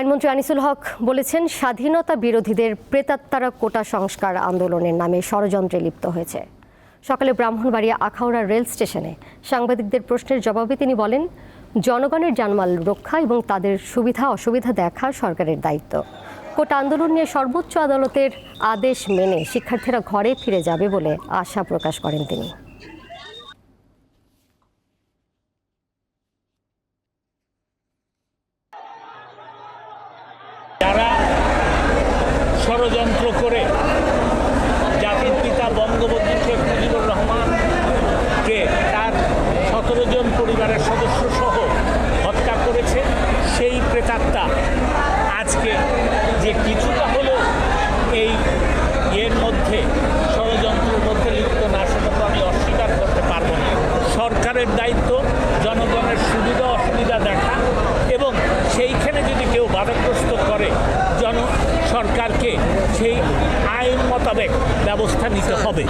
আইনমন্ত্রী আনিসুল হক বলেছেন, স্বাধীনতা বিরোধীদের প্রেতাত্মারা কোটা সংস্কার আন্দোলনের নামে ষড়যন্ত্রে লিপ্ত হয়েছে। সকালে ব্রাহ্মণবাড়িয়া আখাউড়া রেল স্টেশনে সাংবাদিকদের প্রশ্নের জবাবে তিনি বলেন, জনগণের জানমাল রক্ষা এবং তাদের সুবিধা অসুবিধা দেখা সরকারের দায়িত্ব। কোটা আন্দোলন নিয়ে সর্বোচ্চ আদালতের আদেশ মেনে শিক্ষার্থীরা ঘরে ফিরে যাবে বলে আশা প্রকাশ করেন তিনি। ষড়যন্ত্র করে জাতির পিতা বঙ্গবন্ধু শেখ মুজিবুর রহমানকে তার সতেরো জন পরিবারের সদস্য সহ হত্যা করেছে। সেই প্রেতাত্মা আজকে যে কিছুটা হলেও এই এর মধ্যে, ষড়যন্ত্রের মধ্যে লিপ্ত না সেটা তো আমি অস্বীকার করতে পারব না। সরকারের দায়িত্ব, জনগণের সুবিধা অসুবিধা দেখা এবং সেইখানে যদি কেউ বাধাগ্রস্ত করে জন সরকারকে সেই আইন মোতাবেক ব্যবস্থা নিতে হবে।